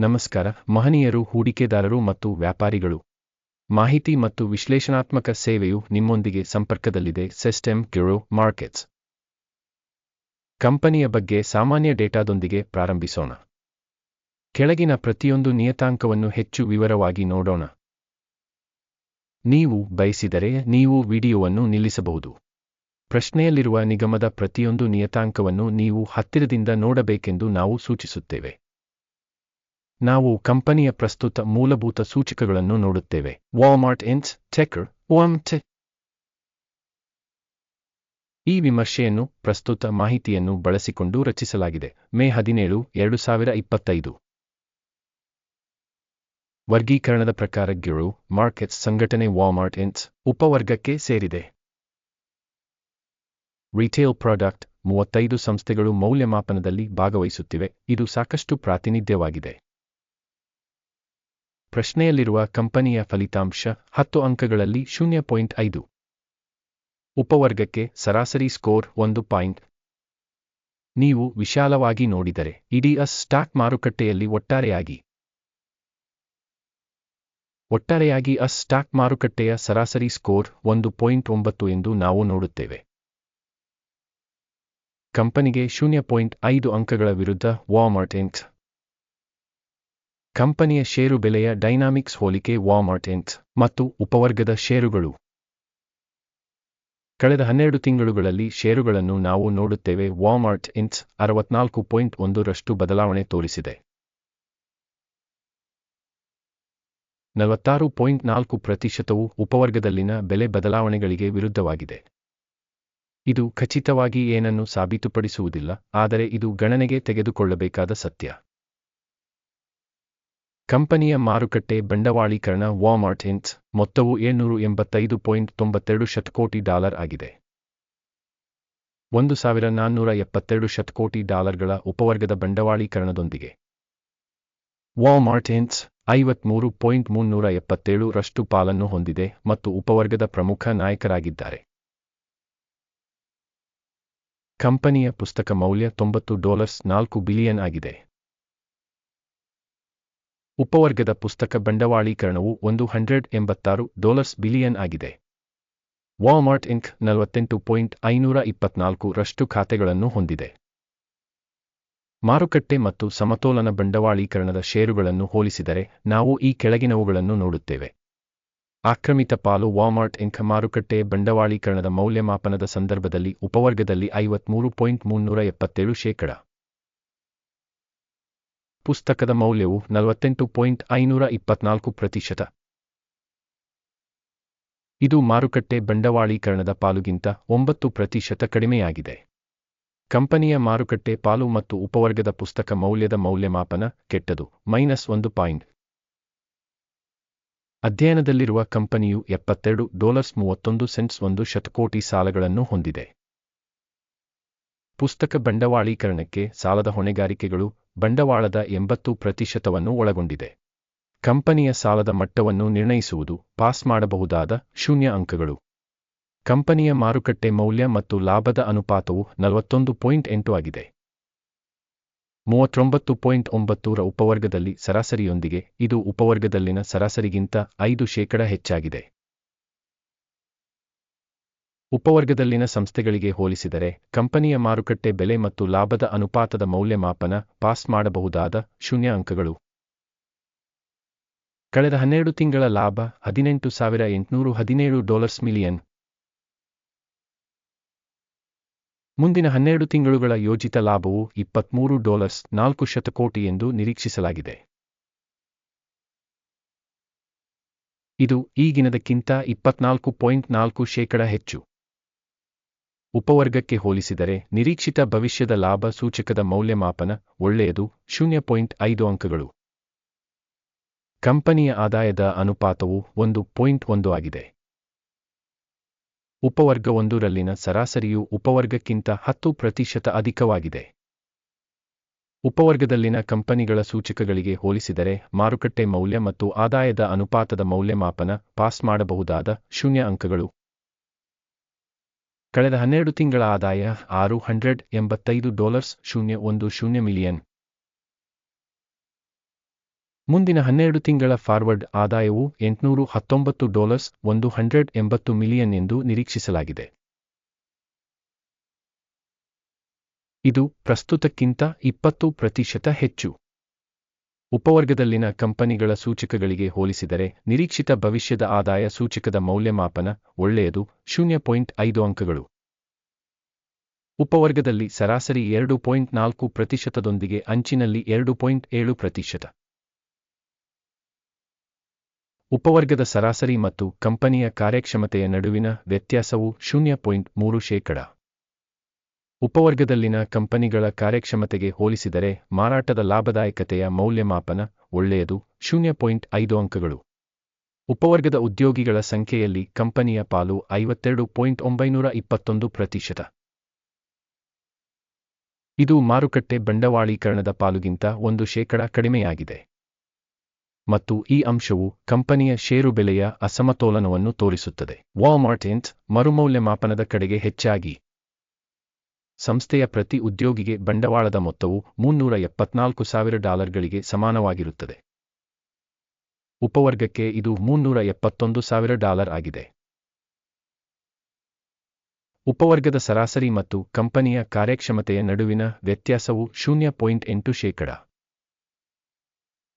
ನಮಸ್ಕಾರ, ಮಹನೀಯರು, ಹೂಡಿಕೆದಾರರು ಮತ್ತು ವ್ಯಾಪಾರಿಗಳು. ಮಾಹಿತಿ ಮತ್ತು ವಿಶ್ಲೇಷಣಾತ್ಮಕ ಸೇವೆಯು ನಿಮ್ಮೊಂದಿಗೆ ಸಂಪರ್ಕದಲ್ಲಿದೆ, ಸಿಸ್ಟಮ್ ಕ್ಯೂರೋ ಮಾರ್ಕೆಟ್ಸ್. ಕಂಪನಿಯ ಬಗ್ಗೆ ಸಾಮಾನ್ಯ ಡೇಟಾದೊಂದಿಗೆ ಪ್ರಾರಂಭಿಸೋಣ. ಕೆಳಗಿನ ಪ್ರತಿಯೊಂದು ನಿಯತಾಂಕವನ್ನು ಹೆಚ್ಚು ವಿವರವಾಗಿ ನೋಡೋಣ. ನೀವು ಬಯಸಿದರೆ ನೀವು ವಿಡಿಯೋವನ್ನು ನಿಲ್ಲಿಸಬಹುದು. ಪ್ರಶ್ನೆಯಲ್ಲಿರುವ ನಿಗಮದ ಪ್ರತಿಯೊಂದು ನಿಯತಾಂಕವನ್ನು ನೀವು ಹತ್ತಿರದಿಂದ ನೋಡಬೇಕೆಂದು ನಾವು ಸೂಚಿಸುತ್ತೇವೆ. ನಾವು ಕಂಪನಿಯ ಪ್ರಸ್ತುತ ಮೂಲಭೂತ ಸೂಚಕಗಳನ್ನು ನೋಡುತ್ತೇವೆ. ವಾಲ್ಮಾರ್ಟ್ ಇನ್ಸ್ ಟೆಕರ್ ಟೆ ಈ ವಿಮರ್ಶೆಯನ್ನು, ಪ್ರಸ್ತುತ ಮಾಹಿತಿಯನ್ನು ಬಳಸಿಕೊಂಡು ರಚಿಸಲಾಗಿದೆ. ಮೇ ಹದಿನೇಳು ಎರಡು ಸಾವಿರ ಇಪ್ಪತ್ತೈದು ವರ್ಗೀಕರಣದ ಪ್ರಕಾರ ಗಿರು, ಮಾರ್ಕೆಟ್ಸ್ ಸಂಘಟನೆ ವಾಮಾರ್ಟ್ ಇನ್ಸ್ ಉಪವರ್ಗಕ್ಕೆ ಸೇರಿದೆ. ರಿಟೇಲ್ ಪ್ರಾಡಕ್ಟ್ ಮೂವತ್ತೈದು ಸಂಸ್ಥೆಗಳು ಮೌಲ್ಯಮಾಪನದಲ್ಲಿ ಭಾಗವಹಿಸುತ್ತಿವೆ. ಇದು ಸಾಕಷ್ಟು ಪ್ರಾತಿನಿಧ್ಯವಾಗಿದೆ. ಪ್ರಶ್ನೆಯಲ್ಲಿರುವ ಕಂಪನಿಯ ಫಲಿತಾಂಶ ಹತ್ತು ಅಂಕಗಳಲ್ಲಿ ಶೂನ್ಯ ಪಾಯಿಂಟ್ ಐದು. ಉಪವರ್ಗಕ್ಕೆ ಸರಾಸರಿ ಸ್ಕೋರ್ ಒಂದು ಪಾಯಿಂಟ್. ನೀವು ವಿಶಾಲವಾಗಿ ನೋಡಿದರೆ ಇಡೀ ಅಸ್ ಸ್ಟಾಕ್ ಮಾರುಕಟ್ಟೆಯಲ್ಲಿ ಒಟ್ಟಾರೆಯಾಗಿ. ಒಟ್ಟಾರೆಯಾಗಿ ಅಸ್ ಸ್ಟಾಕ್ ಮಾರುಕಟ್ಟೆಯ ಸರಾಸರಿ ಸ್ಕೋರ್ ಒಂದು ಪಾಯಿಂಟ್ ಒಂಬತ್ತು ಎಂದು ನಾವು ನೋಡುತ್ತೇವೆ. ಕಂಪನಿಗೆ ಶೂನ್ಯ ಪಾಯಿಂಟ್ ಐದು ಅಂಕಗಳ ವಿರುದ್ಧ ವಾಮರ್ಟ್ ಇಂಕ್ ಕಂಪನಿಯ ಷೇರು ಬೆಲೆಯ ಡೈನಾಮಿಕ್ಸ್ ಹೋಲಿಕೆ ವಾಮಾರ್ಟ್ ಎಂಟ್ ಮತ್ತು ಉಪವರ್ಗದ ಷೇರುಗಳು. ಕಳೆದ ಹನ್ನೆರಡು ತಿಂಗಳುಗಳಲ್ಲಿ ಷೇರುಗಳನ್ನು ನಾವು ನೋಡುತ್ತೇವೆ ವಾಮಾರ್ಟ್ ಇನ್ಸ್ ಅರವತ್ನಾಲ್ಕು ಪಾಯಿಂಟ್ ಒಂದರಷ್ಟು ಬದಲಾವಣೆ ತೋರಿಸಿದೆ. ನಲವತ್ತಾರು ಪಾಯಿಂಟ್ ನಾಲ್ಕು ಪ್ರತಿಶತವು ಉಪವರ್ಗದಲ್ಲಿನ ಬೆಲೆ ಬದಲಾವಣೆಗಳಿಗೆ ವಿರುದ್ಧವಾಗಿದೆ. ಇದು ಖಚಿತವಾಗಿ ಏನನ್ನು ಸಾಬೀತುಪಡಿಸುವುದಿಲ್ಲ, ಆದರೆ ಇದು ಗಣನೆಗೆ ತೆಗೆದುಕೊಳ್ಳಬೇಕಾದ ಸತ್ಯ. ಕಂಪನಿಯ ಮಾರುಕಟ್ಟೆ ಬಂಡವಾಳೀಕರಣ ವಾಮಾರ್ಟ್ ಇಂಟ್ ಮೊತ್ತವು ಏಳ್ನೂರು ಎಂಬತ್ತೈದು ಪಾಯಿಂಟ್ ತೊಂಬತ್ತೆರಡು ಶತಕೋಟಿ ಡಾಲರ್ ಆಗಿದೆ. ಒಂದು ಸಾವಿರ ನಾನ್ನೂರ ಎಪ್ಪತ್ತೆರಡು ಶತಕೋಟಿ ಡಾಲರ್ಗಳ ಉಪವರ್ಗದ ಬಂಡವಾಳೀಕರಣದೊಂದಿಗೆ. ವಾಮಾರ್ಟ್ ಇನ್ಸ್ ಐವತ್ಮೂರು ಪಾಯಿಂಟ್ ಮುನ್ನೂರ ಎಪ್ಪತ್ತೇಳು ರಷ್ಟು ಪಾಲನ್ನು ಹೊಂದಿದೆ ಮತ್ತು ಉಪವರ್ಗದ ಪ್ರಮುಖ ನಾಯಕರಾಗಿದ್ದಾರೆ. ಕಂಪನಿಯ ಪುಸ್ತಕ ಮೌಲ್ಯ ತೊಂಬತ್ತು ಡಾಲರ್ಸ್ ನಾಲ್ಕು ಬಿಲಿಯನ್ ಆಗಿದೆ. ಉಪವರ್ಗದ ಪುಸ್ತಕ ಬಂಡವಾಳೀಕರಣವು ಒಂದು ಹಂಡ್ರೆಡ್ ಎಂಬತ್ತಾರು ಡಾಲರ್ಸ್ ಬಿಲಿಯನ್ ಆಗಿದೆ. ವಾಮಾರ್ಟ್ ಇಂಕ್ ನಲವತ್ತೆಂಟು ಪಾಯಿಂಟ್ ಐನೂರ ಇಪ್ಪತ್ನಾಲ್ಕು ರಷ್ಟು ಖಾತೆಗಳನ್ನು ಹೊಂದಿದೆ. ಮಾರುಕಟ್ಟೆ ಮತ್ತು ಸಮತೋಲನ ಬಂಡವಾಳೀಕರಣದ ಷೇರುಗಳನ್ನು ಹೋಲಿಸಿದರೆ ನಾವು ಈ ಕೆಳಗಿನವುಗಳನ್ನು ನೋಡುತ್ತೇವೆ. ಆಕ್ರಮಿತ ಪಾಲು ವಾಮಾರ್ಟ್ ಇಂಕ್ ಮಾರುಕಟ್ಟೆ ಬಂಡವಾಳೀಕರಣದ ಮೌಲ್ಯಮಾಪನದ ಸಂದರ್ಭದಲ್ಲಿ ಉಪವರ್ಗದಲ್ಲಿ ಐವತ್ಮೂರು ಪಾಯಿಂಟ್ ಮುನ್ನೂರ ಎಪ್ಪತ್ತೇಳು ಶೇಕಡ. ಪುಸ್ತಕದ ಮೌಲ್ಯವು ನಲವತ್ತೆಂಟು ಪಾಯಿಂಟ್ ಐನೂರ ಇಪ್ಪತ್ನಾಲ್ಕು ಪ್ರತಿಶತ. ಇದು ಮಾರುಕಟ್ಟೆ ಬಂಡವಾಳೀಕರಣದ ಪಾಲುಗಿಂತ ಒಂಬತ್ತು ಪ್ರತಿಶತ ಕಡಿಮೆಯಾಗಿದೆ. ಕಂಪನಿಯ ಮಾರುಕಟ್ಟೆ ಪಾಲು ಮತ್ತು ಉಪವರ್ಗದ ಪುಸ್ತಕ ಮೌಲ್ಯದ ಮೌಲ್ಯಮಾಪನ ಕೆಟ್ಟದು, ಮೈನಸ್ ಒಂದು ಪಾಯಿಂಟ್. ಅಧ್ಯಯನದಲ್ಲಿರುವ ಕಂಪನಿಯು ಎಪ್ಪತ್ತೆರಡು ಡಾಲರ್ಸ್ ಮೂವತ್ತೊಂದು ಸೆಂಟ್ಸ್ ಒಂದು ಶತಕೋಟಿ ಸಾಲಗಳನ್ನು ಹೊಂದಿದೆ. ಪುಸ್ತಕ ಬಂಡವಾಳೀಕರಣಕ್ಕೆ ಸಾಲದ ಹೊಣೆಗಾರಿಕೆಗಳು ಬಂಡವಾಳದ ಎಂಬತ್ತು ಪ್ರತಿಶತವನ್ನು ಒಳಗೊಂಡಿದೆ. ಕಂಪನಿಯ ಸಾಲದ ಮಟ್ಟವನ್ನು ನಿರ್ಣಯಿಸುವುದು ಪಾಸ್ ಮಾಡಬಹುದಾದ ಶೂನ್ಯ ಅಂಕಗಳು. ಕಂಪನಿಯ ಮಾರುಕಟ್ಟೆ ಮೌಲ್ಯ ಮತ್ತು ಲಾಭದ ಅನುಪಾತವು ನಲವತ್ತೊಂದು ಪಾಯಿಂಟ್ ಎಂಟು ಆಗಿದೆ. ಮೂವತ್ತೊಂಬತ್ತು ಪಾಯಿಂಟ್ ಒಂಬತ್ತೂರ ಉಪವರ್ಗದಲ್ಲಿ ಸರಾಸರಿಯೊಂದಿಗೆ ಇದು ಉಪವರ್ಗದಲ್ಲಿನ ಸರಾಸರಿಗಿಂತ ಐದು ಶೇಕಡ ಹೆಚ್ಚಾಗಿದೆ. ಉಪವರ್ಗದಲ್ಲಿನ ಸಂಸ್ಥೆಗಳಿಗೆ ಹೋಲಿಸಿದರೆ, ಕಂಪನಿಯ ಮಾರುಕಟ್ಟೆ ಬೆಲೆ ಮತ್ತು ಲಾಭದ ಅನುಪಾತದ ಮೌಲ್ಯಮಾಪನ ಪಾಸ್ ಮಾಡಬಹುದಾದ ಶೂನ್ಯ ಅಂಕಗಳು. ಕಳೆದ ಹನ್ನೆರಡು ತಿಂಗಳ ಲಾಭ ಹದಿನೆಂಟು ಸಾವಿರ ಎಂಟುನೂರು ಹದಿನೇಳು ಡಾಲರ್ಸ್ ಮಿಲಿಯನ್. ಮುಂದಿನ ಹನ್ನೆರಡು ತಿಂಗಳುಗಳ ಯೋಜಿತ ಲಾಭವು ಇಪ್ಪತ್ಮೂರು ಡಾಲರ್ಸ್ ನಾಲ್ಕು ಶತಕೋಟಿ ಎಂದು ನಿರೀಕ್ಷಿಸಲಾಗಿದೆ. ಇದು ಈಗಿನದಕ್ಕಿಂತ ಇಪ್ಪತ್ನಾಲ್ಕು ಪಾಯಿಂಟ್ ನಾಲ್ಕು ಶೇಕಡ ಹೆಚ್ಚು. ಉಪವರ್ಗಕ್ಕೆ ಹೋಲಿಸಿದರೆ ನಿರೀಕ್ಷಿತ ಭವಿಷ್ಯದ ಲಾಭ ಸೂಚಕದ ಮೌಲ್ಯಮಾಪನ ಒಳ್ಳೆಯದು, ಶೂನ್ಯ ಪಾಯಿಂಟ್ ಐದು ಅಂಕಗಳು. ಕಂಪನಿಯ ಆದಾಯದ ಅನುಪಾತವು ಒಂದು ಪಾಯಿಂಟ್ ಒಂದು ಆಗಿದೆ. ಉಪವರ್ಗ ಒಂದರಲ್ಲಿನ ಸರಾಸರಿಯು ಉಪವರ್ಗಕ್ಕಿಂತ ಹತ್ತು ಪ್ರತಿಶತ ಅಧಿಕವಾಗಿದೆ. ಉಪವರ್ಗದಲ್ಲಿನ ಕಂಪನಿಗಳ ಸೂಚಕಗಳಿಗೆ ಹೋಲಿಸಿದರೆ ಮಾರುಕಟ್ಟೆ ಮೌಲ್ಯ ಮತ್ತು ಆದಾಯದ ಅನುಪಾತದ ಮೌಲ್ಯಮಾಪನ ಪಾಸ್ ಮಾಡಬಹುದಾದ ಶೂನ್ಯ ಅಂಕಗಳು. ಕಳೆದ ಹನ್ನೆರಡು ತಿಂಗಳ ಆದಾಯ ಆರು ಹಂಡ್ರೆಡ್ ಎಂಬತ್ತೈದು ಡಾಲರ್ಸ್ ಶೂನ್ಯ ಒಂದು ಶೂನ್ಯ ಮಿಲಿಯನ್. ಮುಂದಿನ ಹನ್ನೆರಡು ತಿಂಗಳ ಫಾರ್ವರ್ಡ್ ಆದಾಯವು ಎಂಟುನೂರು ಹತ್ತೊಂಬತ್ತು ಡಾಲರ್ಸ್ ಒಂದು ಹಂಡ್ರೆಡ್ ಎಂಬತ್ತು ಮಿಲಿಯನ್ ಎಂದು ನಿರೀಕ್ಷಿಸಲಾಗಿದೆ. ಇದು ಪ್ರಸ್ತುತಕ್ಕಿಂತ ಇಪ್ಪತ್ತು ಪ್ರತಿಶತ ಹೆಚ್ಚು. ಉಪವರ್ಗದಲ್ಲಿನ ಕಂಪನಿಗಳ ಸೂಚಕಗಳಿಗೆ ಹೋಲಿಸಿದರೆ ನಿರೀಕ್ಷಿತ ಭವಿಷ್ಯದ ಆದಾಯ ಸೂಚಕದ ಮೌಲ್ಯಮಾಪನ ಒಳ್ಳೆಯದು, ಶೂನ್ಯ ಪಾಯಿಂಟ್ ಐದು ಅಂಕಗಳು. ಉಪವರ್ಗದಲ್ಲಿ ಸರಾಸರಿ ಎರಡು ಪಾಯಿಂಟ್ ನಾಲ್ಕು ಪ್ರತಿಶತದೊಂದಿಗೆ ಅಂಚಿನಲ್ಲಿ ಎರಡು ಪಾಯಿಂಟ್ ಏಳು ಪ್ರತಿಶತ. ಉಪವರ್ಗದ ಸರಾಸರಿ ಮತ್ತು ಕಂಪನಿಯ ಕಾರ್ಯಕ್ಷಮತೆಯ ನಡುವಿನ ವ್ಯತ್ಯಾಸವು ಶೂನ್ಯ ಪಾಯಿಂಟ್ ಮೂರು ಶೇಕಡ. ಉಪವರ್ಗದಲ್ಲಿನ ಕಂಪನಿಗಳ ಕಾರ್ಯಕ್ಷಮತೆಗೆ ಹೋಲಿಸಿದರೆ ಮಾರಾಟದ ಲಾಭದಾಯಕತೆಯ ಮೌಲ್ಯಮಾಪನ ಒಳ್ಳೆಯದು, ಶೂನ್ಯ ಪಾಯಿಂಟ್ ಐದು ಅಂಕಗಳು. ಉಪವರ್ಗದ ಉದ್ಯೋಗಿಗಳ ಸಂಖ್ಯೆಯಲ್ಲಿ ಕಂಪನಿಯ ಪಾಲು ಐವತ್ತೆರಡು ಪಾಯಿಂಟ್ ಒಂಬೈನೂರ ಇಪ್ಪತ್ತೊಂದು ಪ್ರತಿಶತ. ಇದು ಮಾರುಕಟ್ಟೆ ಬಂಡವಾಳೀಕರಣದ ಪಾಲುಗಿಂತ ಒಂದು ಶೇಕಡ ಕಡಿಮೆಯಾಗಿದೆ. ಮತ್ತು ಈ ಅಂಶವು ಕಂಪನಿಯ ಷೇರು ಬೆಲೆಯ ಅಸಮತೋಲನವನ್ನು ತೋರಿಸುತ್ತದೆ. ವಾಲ್ಮಾರ್ಟ್ ಇಂಟ್ ಮರುಮೌಲ್ಯಮಾಪನದ ಕಡೆಗೆ ಹೆಚ್ಚಾಗಿ ಸಂಸ್ಥೆಯ ಪ್ರತಿ ಉದ್ಯೋಗಿಗೆ ಬಂಡವಾಳದ ಮೊತ್ತವು ಮುನ್ನೂರ ಎಪ್ಪತ್ನಾಲ್ಕು ಸಾವಿರ ಡಾಲರ್ಗಳಿಗೆ ಸಮಾನವಾಗಿರುತ್ತದೆ. ಉಪವರ್ಗಕ್ಕೆ ಇದು ಮುನ್ನೂರ ಎಪ್ಪತ್ತೊಂದು ಸಾವಿರ ಡಾಲರ್ ಆಗಿದೆ. ಉಪವರ್ಗದ ಸರಾಸರಿ ಮತ್ತು ಕಂಪನಿಯ ಕಾರ್ಯಕ್ಷಮತೆಯ ನಡುವಿನ ವ್ಯತ್ಯಾಸವು ಶೂನ್ಯ ಪಾಯಿಂಟ್ ಎಂಟು ಶೇಕಡ.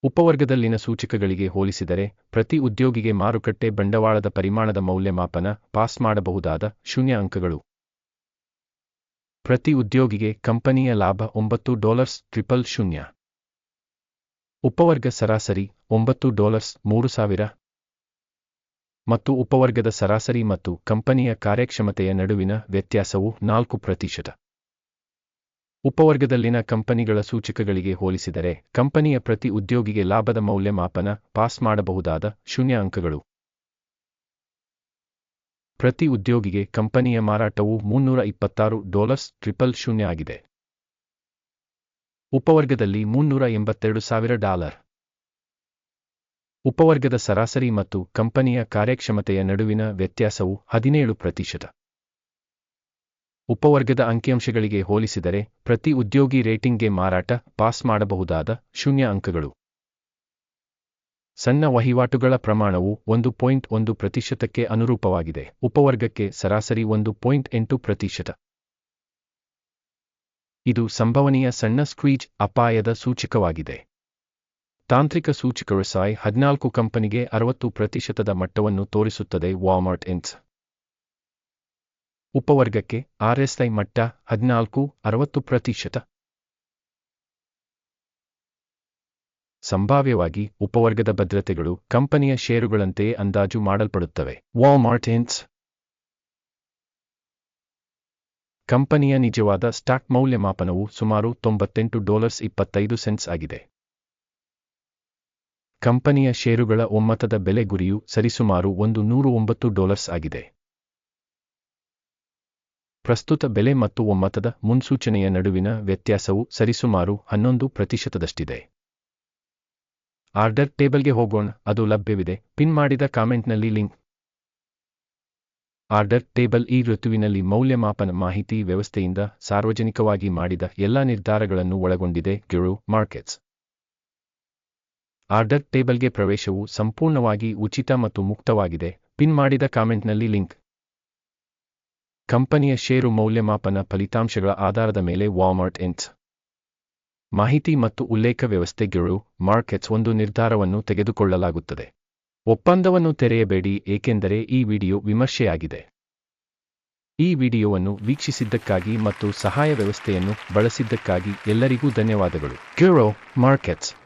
ಉಪವರ್ಗದಲ್ಲಿನ ಸೂಚಕಗಳಿಗೆ ಹೋಲಿಸಿದರೆ ಪ್ರತಿ ಉದ್ಯೋಗಿಗೆ ಮಾರುಕಟ್ಟೆ ಬಂಡವಾಳದ ಪರಿಮಾಣದ ಮೌಲ್ಯಮಾಪನ ಪಾಸ್ ಮಾಡಬಹುದಾದ ಶೂನ್ಯ ಅಂಕಗಳು. ಪ್ರತಿ ಉದ್ಯೋಗಿಗೆ ಕಂಪನಿಯ ಲಾಭ ಒಂಬತ್ತು ಡಾಲರ್ಸ್ ಟ್ರಿಪಲ್ ಶೂನ್ಯ. ಉಪವರ್ಗ ಸರಾಸರಿ ಒಂಬತ್ತು ಡಾಲರ್ಸ್ ಮೂರು ಸಾವಿರ. ಮತ್ತು ಉಪವರ್ಗದ ಸರಾಸರಿ ಮತ್ತು ಕಂಪನಿಯ ಕಾರ್ಯಕ್ಷಮತೆಯ ನಡುವಿನ ವ್ಯತ್ಯಾಸವು ನಾಲ್ಕು ಪ್ರತಿಶತ. ಉಪವರ್ಗದಲ್ಲಿನ ಕಂಪನಿಗಳ ಸೂಚಕಗಳಿಗೆ ಹೋಲಿಸಿದರೆ ಕಂಪನಿಯ ಪ್ರತಿ ಉದ್ಯೋಗಿಗೆ ಲಾಭದ ಮೌಲ್ಯಮಾಪನ ಪಾಸ್ ಮಾಡಬಹುದಾದ ಶೂನ್ಯ ಅಂಕಗಳು. ಪ್ರತಿ ಉದ್ಯೋಗಿಗೆ ಕಂಪನಿಯ ಮಾರಾಟವು ಮುನ್ನೂರ ಇಪ್ಪತ್ತಾರು ಡಾಲರ್ಸ್ ಟ್ರಿಪಲ್ ಶೂನ್ಯ ಆಗಿದೆ. ಉಪವರ್ಗದಲ್ಲಿ ಮುನ್ನೂರ ಎಂಬತ್ತೆರಡು ಸಾವಿರ ಡಾಲರ್. ಉಪವರ್ಗದ ಸರಾಸರಿ ಮತ್ತು ಕಂಪನಿಯ ಕಾರ್ಯಕ್ಷಮತೆಯ ನಡುವಿನ ವ್ಯತ್ಯಾಸವು ಹದಿನೇಳು ಪ್ರತಿಶತ. ಉಪವರ್ಗದ ಅಂಕಿಅಂಶಗಳಿಗೆ ಹೋಲಿಸಿದರೆ ಪ್ರತಿ ಉದ್ಯೋಗಿ ರೇಟಿಂಗ್ಗೆ ಮಾರಾಟ ಪಾಸ್ ಮಾಡಬಹುದಾದ ಶೂನ್ಯ ಅಂಕಗಳು. ಸಣ್ಣ ವಹಿವಾಟುಗಳ ಪ್ರಮಾಣವು ಒಂದು ಪಾಯಿಂಟ್ ಒಂದು ಪ್ರತಿಶತಕ್ಕೆ ಅನುರೂಪವಾಗಿದೆ. ಉಪವರ್ಗಕ್ಕೆ ಸರಾಸರಿ ಒಂದು ಪಾಯಿಂಟ್ ಎಂಟು ಪ್ರತಿಶತ. ಇದು ಸಂಭವನೀಯ ಸಣ್ಣ ಸ್ಕ್ವೀಜ್ ಅಪಾಯದ ಸೂಚಕವಾಗಿದೆ. ತಾಂತ್ರಿಕ ಸೂಚಕರು ಸಾಯ್ ಹದಿನಾಲ್ಕು ಕಂಪನಿಗೆ ಅರವತ್ತು ಪ್ರತಿಶತದ ಮಟ್ಟವನ್ನು ತೋರಿಸುತ್ತದೆ. ವಾಮಾರ್ಟ್ ಇನ್ಸ್ ಉಪವರ್ಗಕ್ಕೆ ಆರ್ಎಸ್ಐ ಮಟ್ಟ ಹದಿನಾಲ್ಕು, ಅರವತ್ತು ಪ್ರತಿಶತ. ಸಂಭಾವ್ಯವಾಗಿ ಉಪವರ್ಗದ ಭದ್ರತೆಗಳು ಕಂಪನಿಯ ಷೇರುಗಳಂತೆಯೇ ಅಂದಾಜು ಮಾಡಲ್ಪಡುತ್ತವೆ. ವಾ ಮಾರ್ಟಿನ್ಸ್ ಕಂಪನಿಯ ನಿಜವಾದ ಸ್ಟಾಕ್ ಮೌಲ್ಯಮಾಪನವು ಸುಮಾರು ತೊಂಬತ್ತೆಂಟು ಡಾಲರ್ಸ್ ಇಪ್ಪತ್ತೈದು ಸೆಂಟ್ಸ್ ಆಗಿದೆ. ಕಂಪನಿಯ ಷೇರುಗಳ ಒಮ್ಮತದ ಬೆಲೆ ಗುರಿಯು ಸರಿಸುಮಾರು ಒಂದು ನೂರು ಒಂಬತ್ತು ಡಾಲರ್ಸ್ ಆಗಿದೆ. ಪ್ರಸ್ತುತ ಬೆಲೆ ಮತ್ತು ಒಮ್ಮತದ ಮುನ್ಸೂಚನೆಯ ನಡುವಿನ ವ್ಯತ್ಯಾಸವು ಸರಿಸುಮಾರು ಹನ್ನೊಂದು ಪ್ರತಿಶತದಷ್ಟಿದೆ. ಆರ್ಡರ್ ಟೇಬಲ್ಗೆ ಹೋಗೋಣ, ಅದು ಲಭ್ಯವಿದೆ. ಪಿನ್ ಮಾಡಿದ ಕಾಮೆಂಟ್ನಲ್ಲಿ ಲಿಂಕ್. ಆರ್ಡರ್ ಟೇಬಲ್ ಈ ಋತುವಿನಲ್ಲಿ ಮೌಲ್ಯಮಾಪನ ಮಾಹಿತಿ ವ್ಯವಸ್ಥೆಯಿಂದ ಸಾರ್ವಜನಿಕವಾಗಿ ಮಾಡಿದ ಎಲ್ಲಾ ನಿರ್ಧಾರಗಳನ್ನು ಒಳಗೊಂಡಿದೆ. ಗಿರು ಮಾರ್ಕೆಟ್ಸ್. ಆರ್ಡರ್ ಟೇಬಲ್ಗೆ ಪ್ರವೇಶವು ಸಂಪೂರ್ಣವಾಗಿ ಉಚಿತ ಮತ್ತು ಮುಕ್ತವಾಗಿದೆ. ಪಿನ್ ಮಾಡಿದ ಕಾಮೆಂಟ್ನಲ್ಲಿ ಲಿಂಕ್. ಕಂಪನಿಯ ಷೇರು ಮೌಲ್ಯಮಾಪನ ಫಲಿತಾಂಶಗಳ ಆಧಾರದ ಮೇಲೆ ವಾಲ್ಮಾರ್ಟ್ ಇನ್ಸ್ ಮಾಹಿತಿ ಮತ್ತು ಉಲ್ಲೇಖ ವ್ಯವಸ್ಥೆಗಳು ಮಾರ್ಕೆಟ್ಸ್ ಒಂದು ನಿರ್ಧಾರವನ್ನು ತೆಗೆದುಕೊಳ್ಳಲಾಗುತ್ತದೆ. ಒಪ್ಪಂದವನ್ನು ತೆರೆಯಬೇಡಿ, ಏಕೆಂದರೆ ಈ ವಿಡಿಯೋ ವಿಮರ್ಶೆಯಾಗಿದೆ. ಈ ವಿಡಿಯೋವನ್ನು ವೀಕ್ಷಿಸಿದ್ದಕ್ಕಾಗಿ ಮತ್ತು ಸಹಾಯ ವ್ಯವಸ್ಥೆಯನ್ನು ಬಳಸಿದ್ದಕ್ಕಾಗಿ ಎಲ್ಲರಿಗೂ ಧನ್ಯವಾದಗಳು. ಕ್ಯೂರೋ ಮಾರ್ಕೆಟ್ಸ್